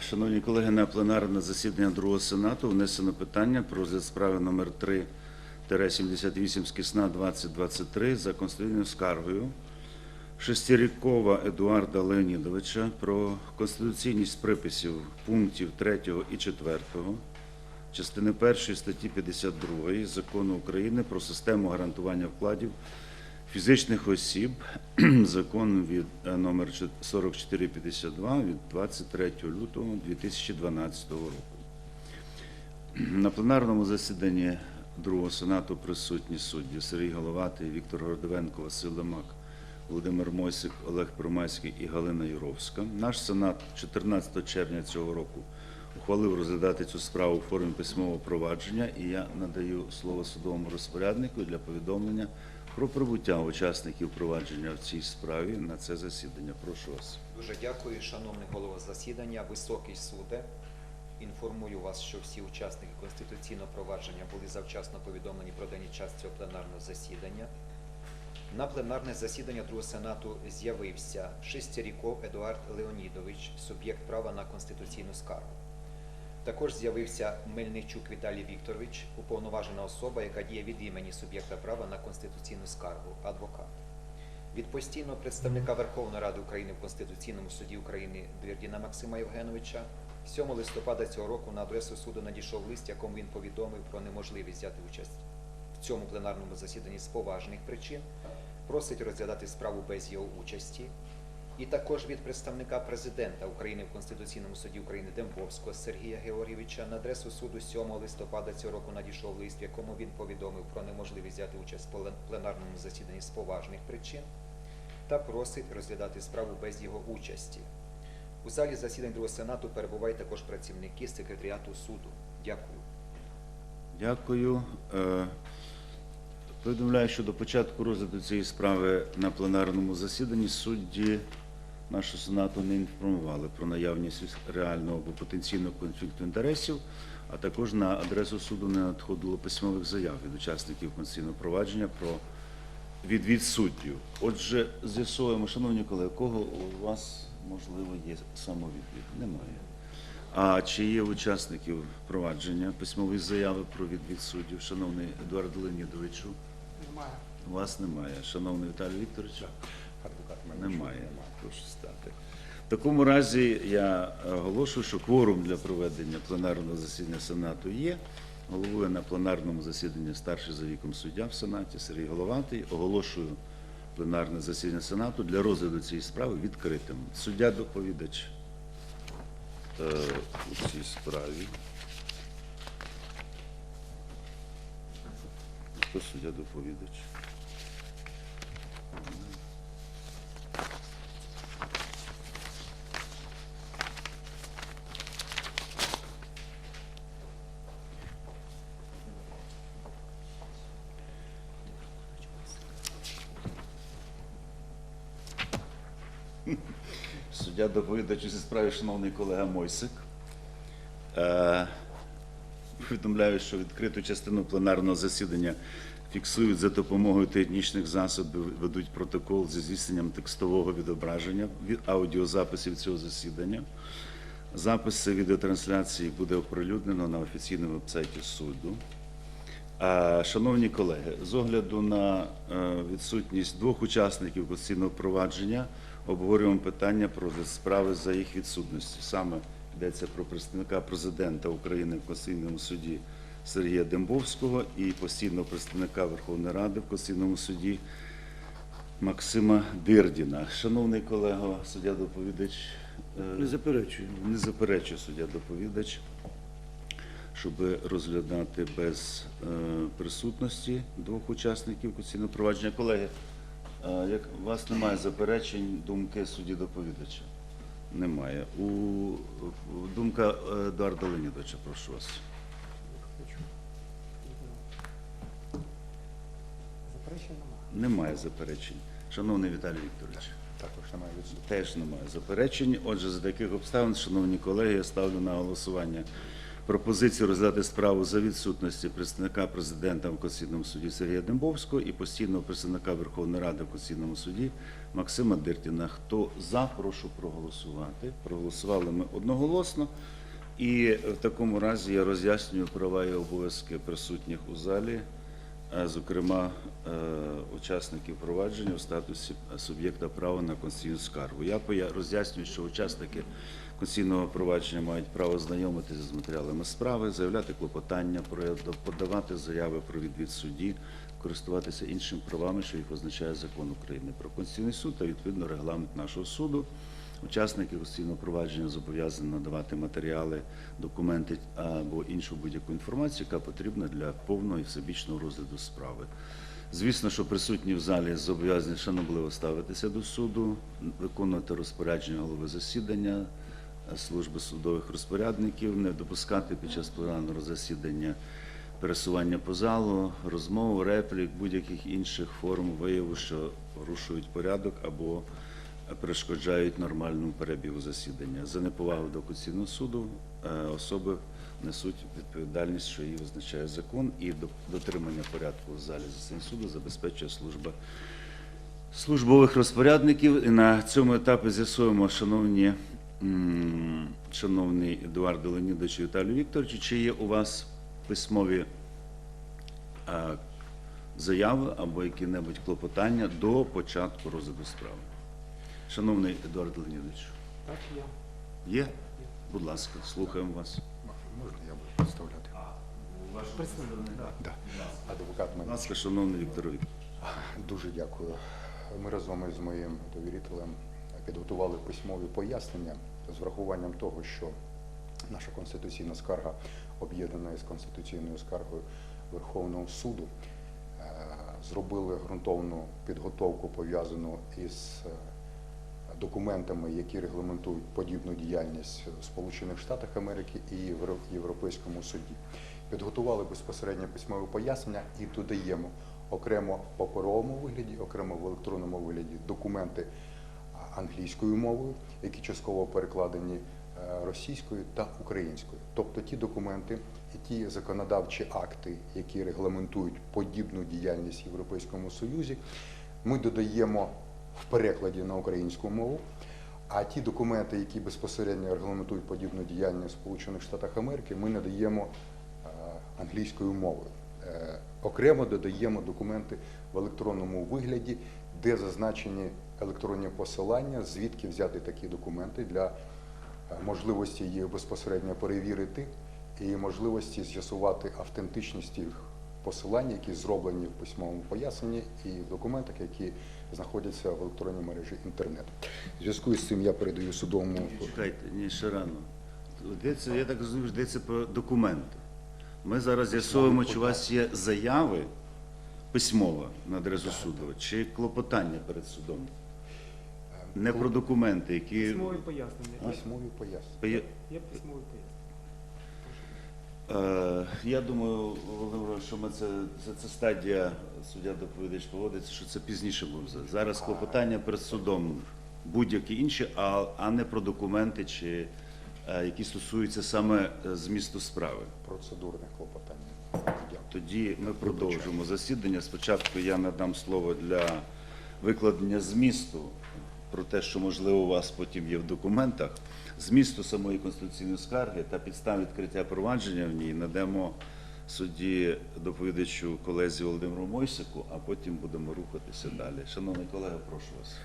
Шановні колеги, на пленарне засідання Другого Сенату внесено питання про розгляд справи номер 3 скісна 2023 за конституційною скаргою Шестірікова Едуарда Леонідовича про конституційність приписів пунктів 3 і 4 частини 1 статті 52 Закону України про систему гарантування вкладів фізичних осіб, закон від е, номер 4452 від 23 лютого 2012 року. На пленарному засіданні Другого Сенату присутні судді Сергій Головатий, Віктор Гордовенко, Василь Лемак, Володимир Мойсик, Олег Промайський і Галина Юровська. Наш Сенат 14 червня цього року ухвалив розглядати цю справу у формі письмового провадження, і я надаю слово судовому розпоряднику для повідомлення про прибуття учасників провадження в цій справі на це засідання. Прошу вас. Дуже дякую, шановний голова засідання, високий суде. Інформую вас, що всі учасники конституційного провадження були завчасно повідомлені про день і час цього пленарного засідання. На пленарне засідання Другого Сенату з'явився Шестяріков Едуард Леонідович, суб'єкт права на конституційну скаргу. Також з'явився Мельничук Віталій Вікторович, уповноважена особа, яка діє від імені суб'єкта права на конституційну скаргу, адвокат. Від постійного представника Верховної Ради України в Конституційному суді України Двірдіна Максима Євгеновича 7 листопада цього року на адресу суду надійшов лист, якому він повідомив про неможливість взяти участь в цьому пленарному засіданні з поважних причин, просить розглядати справу без його участі. І також від представника президента України в Конституційному суді України Дембовського Сергія Георгійовича на адресу суду 7 листопада цього року надійшов лист, в якому він повідомив про неможливість взяти участь в пленарному засіданні з поважних причин та просить розглядати справу без його участі. У залі засідань Другого Сенату перебувають також працівники секретаріату суду. Дякую. Дякую. Е, Повідомляю, що до початку розгляду цієї справи на пленарному засіданні судді нашого Сенату не інформували про наявність реального або потенційного конфлікту інтересів, а також на адресу суду не надходило письмових заяв від учасників конституційного провадження про відвід суддів. Отже, з'ясуємо, шановні колеги, кого у вас, можливо, є самовідвід? Немає. А чи є учасників провадження письмової заяви про відвід суддів, шановний Едуард Леонідовичу? Немає. У вас немає. Шановний Віталій Вікторович? Адвокат мене Немає. Прошу стати. В такому разі я оголошую, що кворум для проведення пленарного засідання Сенату є. Головує на пленарному засіданні старший за віком суддя в Сенаті Сергій Головатий. Оголошую пленарне засідання Сенату для розгляду цієї справи відкритим. Суддя доповідач е, у цій справі. Хто суддя доповідач? Суддя доповідач у цій справі, шановний колега Мойсик. Е, Повідомляю, що відкриту частину пленарного засідання фіксують за допомогою технічних засобів, ведуть протокол зі здійсненням текстового відображення від аудіозаписів цього засідання. Записи відеотрансляції буде оприлюднено на офіційному вебсайті суду. Шановні колеги, з огляду на е, відсутність двох учасників конституційного провадження обговорюємо питання про справи за їх відсутності. Саме йдеться про представника президента України в Конституційному суді Сергія Дембовського і постійного представника Верховної Ради в Конституційному суді Максима Дирдіна. Шановний колего, суддя доповідач. е, Не заперечую. не заперечує суддя доповідач, щоб розглядати без е, присутності двох учасників конституційного провадження. Колеги, як у вас немає заперечень, думки судді доповідача? Немає. У, думка е, Едуарда Леонідовича, прошу вас. Заперечень немає. Немає заперечень. Шановний Віталій Вікторович. Також немає відсутні. Теж немає заперечень. Отже, за таких обставин, шановні колеги, я ставлю на голосування пропозицію розглядати справу за відсутності представника президента в Конституційному суді Сергія Дембовського і постійного представника Верховної Ради в Конституційному суді Максима Диртіна. Хто за, прошу проголосувати. Проголосували ми одноголосно. І в такому разі я роз'яснюю права і обов'язки присутніх у залі зокрема е, учасників провадження у статусі суб'єкта права на конституційну скаргу. Я роз'яснюю, що учасники конституційного провадження мають право знайомитися з матеріалами справи, заявляти клопотання, подавати заяви про відвід судді, користуватися іншими правами, що їх визначає закон України про Конституційний суд та відповідно регламент нашого суду. Учасники конституційного провадження зобов'язані надавати матеріали, документи або іншу будь-яку інформацію, яка потрібна для повного і всебічного розгляду справи. Звісно, що присутні в залі зобов'язані шанобливо ставитися до суду, виконувати розпорядження голови засідання, служби судових розпорядників, не допускати під час пленарного засідання пересування по залу, розмов, реплік, будь-яких інших форм вияву, що порушують порядок або перешкоджають нормальному перебігу засідання. За неповагу до Конституційного суду е, особи несуть відповідальність, що її визначає закон, і до- дотримання порядку в залі засідань суду забезпечує служба службових розпорядників. І на цьому етапі з'ясуємо, шановні, шановний Едуард Леонідович і Віталій Вікторович, чи є у вас письмові заяви або які-небудь клопотання до початку розгляду справи. Шановний Едуард Леонідович, Так, є. є? Будь ласка, слухаємо вас. Можна я буду представляти? Адвокат Будь ласка, шановний Віктор Вікторович. Дуже дякую. Ми разом із моїм довірителем підготували письмові пояснення з врахуванням того, що наша конституційна скарга об'єднана із конституційною скаргою Верховного суду. Е, Зробили ґрунтовну підготовку пов'язану із е, документами, які регламентують подібну діяльність в Сполучених Штатах Америки і в Європейському суді. Підготували безпосередньо письмове пояснення і додаємо окремо в паперовому вигляді, окремо в електронному вигляді документи англійською мовою, які частково перекладені е, російською та українською. Тобто ті документи і ті законодавчі акти, які регламентують подібну діяльність в Європейському Союзі, ми додаємо в перекладі на українську мову. А ті документи, які безпосередньо регламентують подібну діяльність в Сполучених Штатах Америки, ми надаємо е, англійською мовою. Е, Окремо додаємо документи в електронному вигляді, де зазначені електронні посилання, звідки взяти такі документи для е, можливості їх безпосередньо перевірити і можливості з'ясувати автентичність їх посилань, які зроблені в письмовому поясненні і в документах, які знаходяться в електронній мережі інтернет. В зв'язку з цим я передаю судовому Чекайте, ні, ще рано. Йдеться, я так розумію, що йдеться про документи. Ми зараз з'ясовуємо, чи у вас є заяви письмова на адресу суду, чи клопотання перед судом. Не про документи, які. Письмові пояснення. письмові пояснення. Є- Є письмові пояснення. Е, Я думаю, Володимир, що ми це, це, це стадія, суддя доповідач поводиться, що це пізніше буде. Зараз клопотання перед судом будь-які інші, а, а не про документи, чи, е, які стосуються саме е, змісту справи. Процедурне клопотання. Тоді ми продовжимо засідання. Спочатку я надам слово для викладення змісту про те, що можливо у вас потім є в документах, змісту самої конституційної скарги та підстав відкриття провадження в ній надамо судді доповідачу колезі Володимиру Мойсику, а потім будемо рухатися далі. Шановний колега, прошу вас.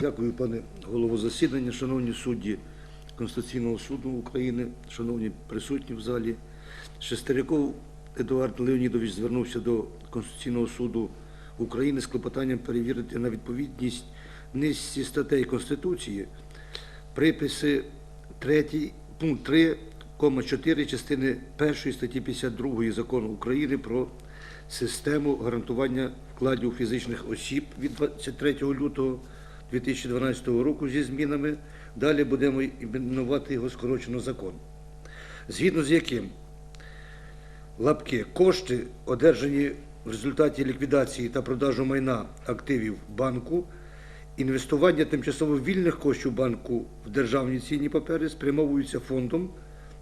Дякую, пане голово засідання, шановні судді Конституційного суду України, шановні присутні в залі. Шестеряков Едуард Леонідович звернувся до Конституційного суду України з клопотанням перевірити на відповідність низці статей Конституції приписи 3, пункт 3,4 частини 1 статті 52 Закону України про систему гарантування вкладів фізичних осіб від 23 лютого 2012 року зі змінами Далі будемо іменувати його скорочено закон. Згідно з яким лапки кошти, одержані в результаті ліквідації та продажу майна активів банку, інвестування тимчасово вільних коштів банку в державні цінні папери спрямовуються фондом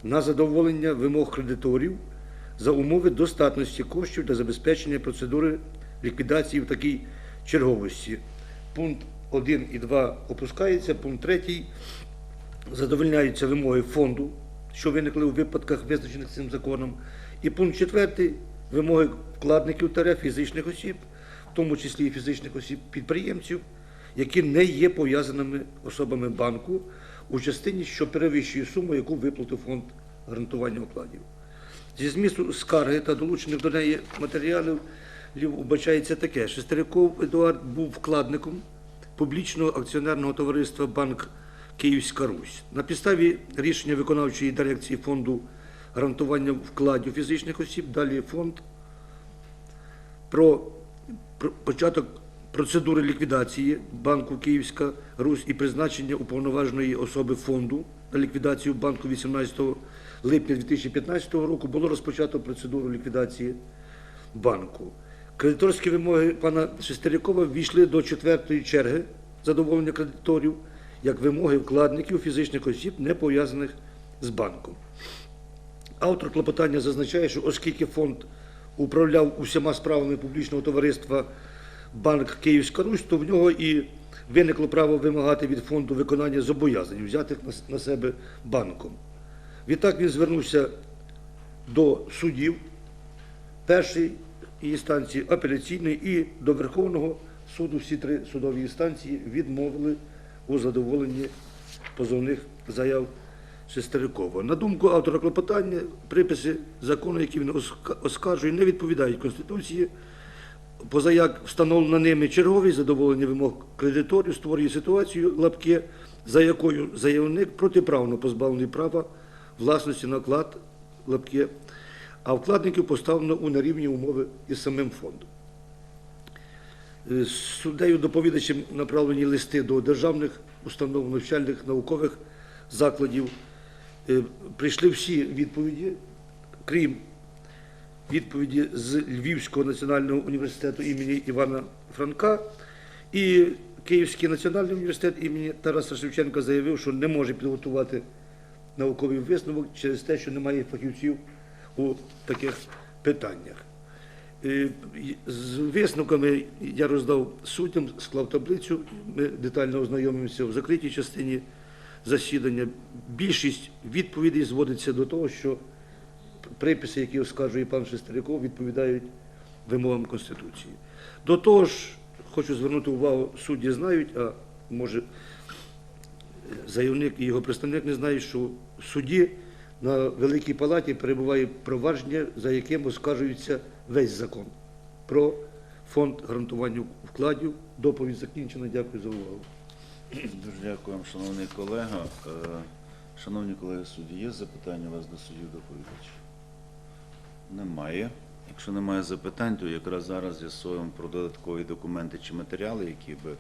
на задоволення вимог кредиторів за умови достатності коштів для забезпечення процедури ліквідації в такій черговості. Пункт 1 і 2 опускається, пункт 3 задовольняються вимоги фонду, що виникли у випадках, визначених цим законом. І пункт 4 вимоги вкладників ТРФ фізичних осіб, в тому числі і фізичних осіб підприємців, які не є пов'язаними особами банку у частині, що перевищує суму, яку виплатив фонд гарантування вкладів. Зі змісту скарги та долучених до неї матеріалів вбачається таке. Шестеряков Едуард був вкладником публічного акціонерного товариства Банк Київська Русь. На підставі рішення виконавчої дирекції фонду гарантування вкладів фізичних осіб, далі фонд про початок процедури ліквідації банку Київська Русь і призначення уповноваженої особи фонду на ліквідацію банку 18 липня 2015 року було розпочато процедуру ліквідації банку. Кредиторські вимоги пана Шестерякова ввійшли до четвертої черги задоволення кредиторів як вимоги вкладників фізичних осіб, не пов'язаних з банком. Автор клопотання зазначає, що оскільки фонд управляв усіма справами публічного товариства Банк Київська Русь, то в нього і виникло право вимагати від фонду виконання зобов'язань, взятих на себе банком. Відтак він звернувся до судів першої інстанції, апеляційної і до Верховного суду. Всі три судові інстанції відмовили у задоволенні позовних заяв Шестерикова. На думку автора клопотання, приписи закону, які він оскаржує, не відповідають Конституції. Позаяк встановлено ними черговість задоволення вимог кредиторів створює ситуацію лапки, за якою заявник протиправно позбавлений права власності на вклад лапки, а вкладників поставлено у нерівні умови із самим фондом. Е, Суддею доповідачем направлені листи до державних установ навчальних наукових закладів. Е, Прийшли всі відповіді, крім відповіді з Львівського національного університету імені Івана Франка. І Київський національний університет імені Тараса Шевченка заявив, що не може підготувати науковий висновок через те, що немає фахівців у таких питаннях. Е, З висновками я роздав суддям, склав таблицю. Ми детально ознайомимося в закритій частині засідання. Більшість відповідей зводиться до того, що приписи, які оскаржує пан Шестеряков, відповідають вимогам Конституції. До того ж, хочу звернути увагу, судді знають, а може заявник і його представник не знають, що в суді на Великій Палаті перебуває провадження, за яким оскаржується весь закон про фонд гарантування вкладів. Доповідь закінчена. Дякую за увагу. Дуже дякую вам, шановний колега. Е, Шановні колеги судді, є запитання у вас до суддів доповідача? Немає. Якщо немає запитань, то якраз зараз з'ясуємо про додаткові документи чи матеріали, які би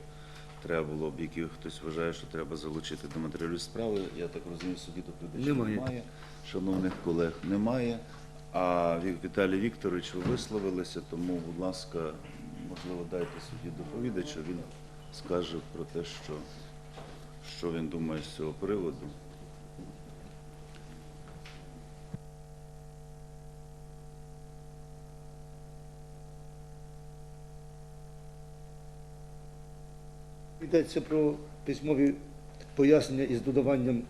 треба було б, які хтось вважає, що треба залучити до матеріалів справи. Я так розумію, судді доповідача Немає. немає. Шановних колег немає. А Віталій Вікторович, ви висловилися, тому, будь ласка, можливо, дайте судді доповідача. Він скаже про те, що, що він думає з цього приводу. Йдеться про письмові пояснення із додаванням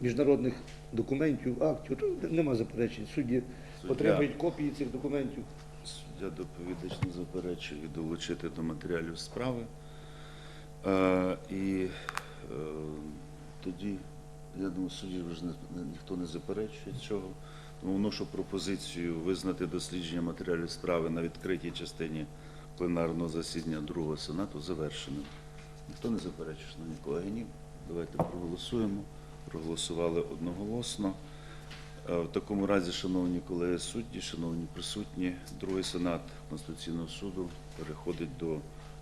міжнародних документів, актів. Тут нема заперечень. Судді Суддя. потребують копії цих документів. Суддя доповідач не заперечує долучити до матеріалів справи. Е, і е, тоді, я думаю, судді вже не- ніхто не заперечує цього. Тому вношу пропозицію визнати дослідження матеріалів справи на відкритій частині пленарного засідання другого сенату завершеним. Ніхто не заперечує, шановні колеги, ні. Давайте проголосуємо. Проголосували одноголосно. Е, В такому разі, шановні колеги судді, шановні присутні, другий сенат Конституційного суду переходить до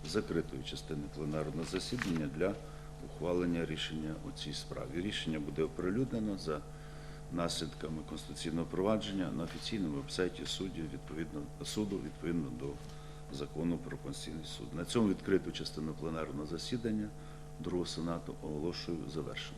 закритої частини пленарного засідання для ухвалення рішення у цій справі. Рішення буде оприлюднено за наслідками конституційного провадження на офіційному вебсайті відповідно суду відповідно до закону про Конституційний суд. На цьому відкриту частину пленарного засідання другого сенату оголошую завершено.